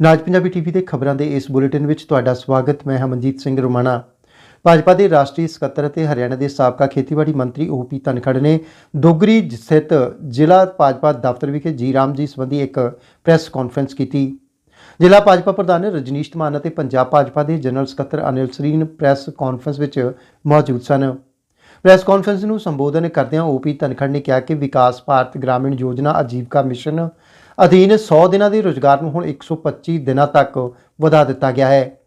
ਨਾਜ Punjabi TV ਦੇ ਖਬਰਾਂ ਦੇ ਇਸ ਬੁਲੇਟਿਨ ਵਿੱਚ ਤੁਹਾਡਾ ਸਵਾਗਤ, ਮੈਂ ਹਮਨਜੀਤ ਸਿੰਘ ਰੋਮਾਣਾ। ਭਾਜਪਾ ਦੇ ਰਾਸ਼ਟਰੀ ਸਕੱਤਰ ਅਤੇ ਹਰਿਆਣਾ ਦੇ ਸਾਬਕਾ ਖੇਤੀਬਾੜੀ ਮੰਤਰੀ ਓਪੀ ਧਨਖੜ ਨੇ ਡੋਗਰੀ ਸਥਿਤ ਜ਼ਿਲ੍ਹਾ ਭਾਜਪਾ ਦਫ਼ਤਰ ਵਿਖੇ ਜੀ ਰਾਮ ਜੀ ਸੰਬੰਧੀ ਇੱਕ ਪ੍ਰੈਸ ਕਾਨਫਰੰਸ ਕੀਤੀ। ਜ਼ਿਲ੍ਹਾ ਭਾਜਪਾ ਪ੍ਰਧਾਨ ਰਜਨੀਸ਼ ਧਮਾਨ ਅਤੇ ਪੰਜਾਬ ਭਾਜਪਾ ਦੇ ਜਨਰਲ ਸਕੱਤਰ ਅਨਿਲ ਸਰੀਨ ਪ੍ਰੈਸ ਕਾਨਫਰੰਸ ਵਿੱਚ ਮੌਜੂਦ ਸਨ। ਪ੍ਰੈਸ ਕਾਨਫਰੰਸ ਨੂੰ ਸੰਬੋਧਨ ਕਰਦਿਆਂ ਓਪੀ ਧਨਖੜ ਨੇ ਕਿਹਾ ਕਿ ਵਿਕਾਸ ਭਾਰਤ ਗ੍ਰਾਮੀਣ ਯੋਜਨਾ ਆਜੀਵਕਾ ਮਿਸ਼ਨ ਅਧੀਨ 100 ਦਿਨਾਂ ਦੇ ਰੋਜ਼ਗਾਰ ਨੂੰ ਹੁਣ 125 ਦਿਨਾਂ ਤੱਕ ਵਧਾ ਦਿੱਤਾ ਗਿਆ ਹੈ।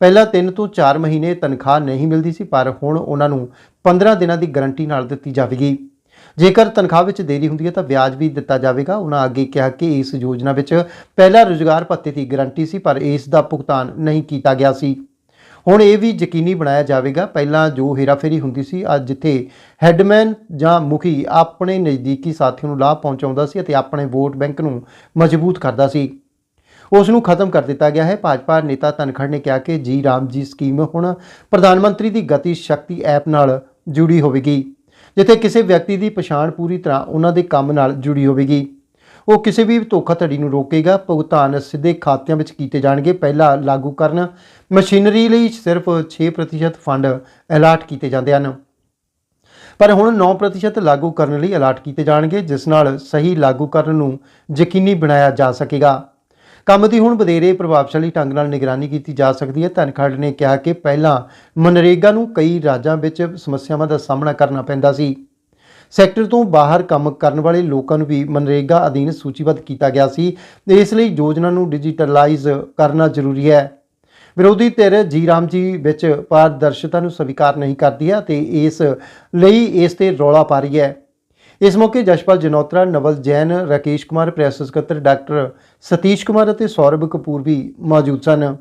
ਪਹਿਲਾਂ 3 ਤੋਂ 4 ਮਹੀਨੇ ਤਨਖਾਹ ਨਹੀਂ ਮਿਲਦੀ ਸੀ, ਪਰ ਹੁਣ ਉਹਨਾਂ ਨੂੰ 15 ਦਿਨਾਂ ਦੀ ਗਾਰੰਟੀ ਨਾਲ ਦਿੱਤੀ ਜਾਵੇਗੀ। ਜੇਕਰ ਤਨਖਾਹ ਵਿੱਚ ਦੇਰੀ ਹੁੰਦੀ ਹੈ ਤਾਂ ਵਿਆਜ ਵੀ ਦਿੱਤਾ ਜਾਵੇਗਾ। ਉਹਨਾਂ ਅੱਗੇ ਕਿਹਾ ਕਿ ਇਸ ਯੋਜਨਾ ਵਿੱਚ ਪਹਿਲਾ ਰੋਜ਼ਗਾਰ ਭੱਤੇ ਦੀ ਗਾਰੰਟੀ ਸੀ, ਪਰ ਇਸ ਦਾ ਭੁਗਤਾਨ ਨਹੀਂ ਕੀਤਾ ਗਿਆ ਸੀ। ਹੁਣ ਇਹ ਵੀ ਯਕੀਨੀ ਬਣਾਇਆ ਜਾਵੇਗਾ, ਪਹਿਲਾਂ ਜੋ ਹੇਰਾਫੇਰੀ ਹੁੰਦੀ ਸੀ, ਅੱਜ ਜਿੱਥੇ ਹੈੱਡਮੈਨ ਜਾਂ ਮੁਖੀ ਆਪਣੇ ਨਜ਼ਦੀਕੀ ਸਾਥੀ ਨੂੰ ਲਾਭ ਪਹੁੰਚਾਉਂਦਾ ਸੀ ਅਤੇ ਆਪਣੇ ਵੋਟ ਬੈਂਕ ਨੂੰ ਮਜ਼ਬੂਤ ਕਰਦਾ ਸੀ। ਉਸ ਨੂੰ ਖਤਮ ਕਰ ਦਿੱਤਾ ਗਿਆ ਹੈ। ਭਾਜਪਾ ਨੇਤਾ ਧਨਖੜ ਨੇ ਕਿਹਾ ਕਿ ਜੀ ਰਾਮ ਜੀ ਸਕੀਮ ਹੁਣ ਪ੍ਰਧਾਨ ਮੰਤਰੀ ਦੀ ਗਤੀ ਸ਼ਕਤੀ ਐਪ ਨਾਲ ਜੁੜੀ ਹੋਵੇਗੀ, ਜਿੱਥੇ ਕਿਸੇ ਵਿਅਕਤੀ ਦੀ ਪਛਾਣ ਪੂਰੀ ਤਰ੍ਹਾਂ ਉਹਨਾਂ ਦੇ ਕੰਮ ਨਾਲ ਜੁੜੀ ਹੋਵੇਗੀ। ਉਹ ਕਿਸੇ ਵੀ ਧੋਖਾਧੜੀ ਨੂੰ ਰੋਕੇਗਾ। ਭੁਗਤਾਨ ਸਿੱਧੇ ਖਾਤਿਆਂ ਵਿੱਚ ਕੀਤੇ ਜਾਣਗੇ। ਪਹਿਲਾ ਲਾਗੂ ਕਰਨ ਮਸ਼ੀਨਰੀ ਲਈ ਸਿਰਫ 6% ਫੰਡ ਅਲਾਟ ਕੀਤੇ ਜਾਂਦੇ ਹਨ। ਪਰ ਹੁਣ 9% ਲਾਗੂ ਕਰਨ ਲਈ ਅਲਾਟ ਕੀਤੇ ਜਾਣਗੇ, ਜਿਸ ਨਾਲ ਸਹੀ ਲਾਗੂ ਕਰਨ ਨੂੰ ਯਕੀਨੀ ਬਣਾਇਆ ਜਾ ਸਕੇਗਾ। ਕੰਮ ਦੀ ਹੁਣ ਵਧੇਰੇ ਪ੍ਰਭਾਵਸ਼ਾਲੀ ਢੰਗ ਨਾਲ ਨਿਗਰਾਨੀ ਕੀਤੀ ਜਾ ਸਕਦੀ ਹੈ। ਧਨਖੜ ਨੇ ਕਿਹਾ ਕਿ ਪਹਿਲਾਂ ਮਨਰੇਗਾ ਨੂੰ ਕਈ ਰਾਜਾਂ ਵਿੱਚ ਸਮੱਸਿਆਵਾਂ ਦਾ ਸਾਹਮਣਾ ਕਰਨਾ ਪੈਂਦਾ ਸੀ। ਸੈਕਟਰ ਤੋਂ ਬਾਹਰ ਕੰਮ ਕਰਨ ਵਾਲੇ ਲੋਕਾਂ ਨੂੰ ਵੀ ਮਨਰੇਗਾ ਅਧੀਨ ਸੂਚੀਬੱਧ ਕੀਤਾ ਗਿਆ ਸੀ। ਇਸ ਲਈ ਯੋਜਨਾ ਨੂੰ ਡਿਜੀਟਲਾਈਜ਼ ਕਰਨਾ ਜ਼ਰੂਰੀ ਹੈ। ਵਿਰੋਧੀ ਧਿਰ ਜੀ ਰਾਮ ਜੀ ਵਿੱਚ ਪਾਰਦਰਸ਼ਤਾ ਨੂੰ ਸਵੀਕਾਰ ਨਹੀਂ ਕਰਦੀ ਹੈ ਤੇ ਇਸ ਲਈ ਇਸ ਤੇ ਰੌਲਾ ਪਾ ਰਹੀ ਹੈ। ਇਸ ਮੌਕੇ ਜਸ਼ਪਾਲ ਜਨੋਤਰਾ, ਨਵਲ ਜੈਨ, ਰਾਕੇਸ਼ ਕੁਮਾਰ, ਪ੍ਰੈਸ ਸਕੱਤਰ ਡਾਕਟਰ ਸਤੀਸ਼ ਕੁਮਾਰ ਅਤੇ ਸੌਰਭ ਕਪੂਰ ਵੀ ਮੌਜੂਦ ਸਨ।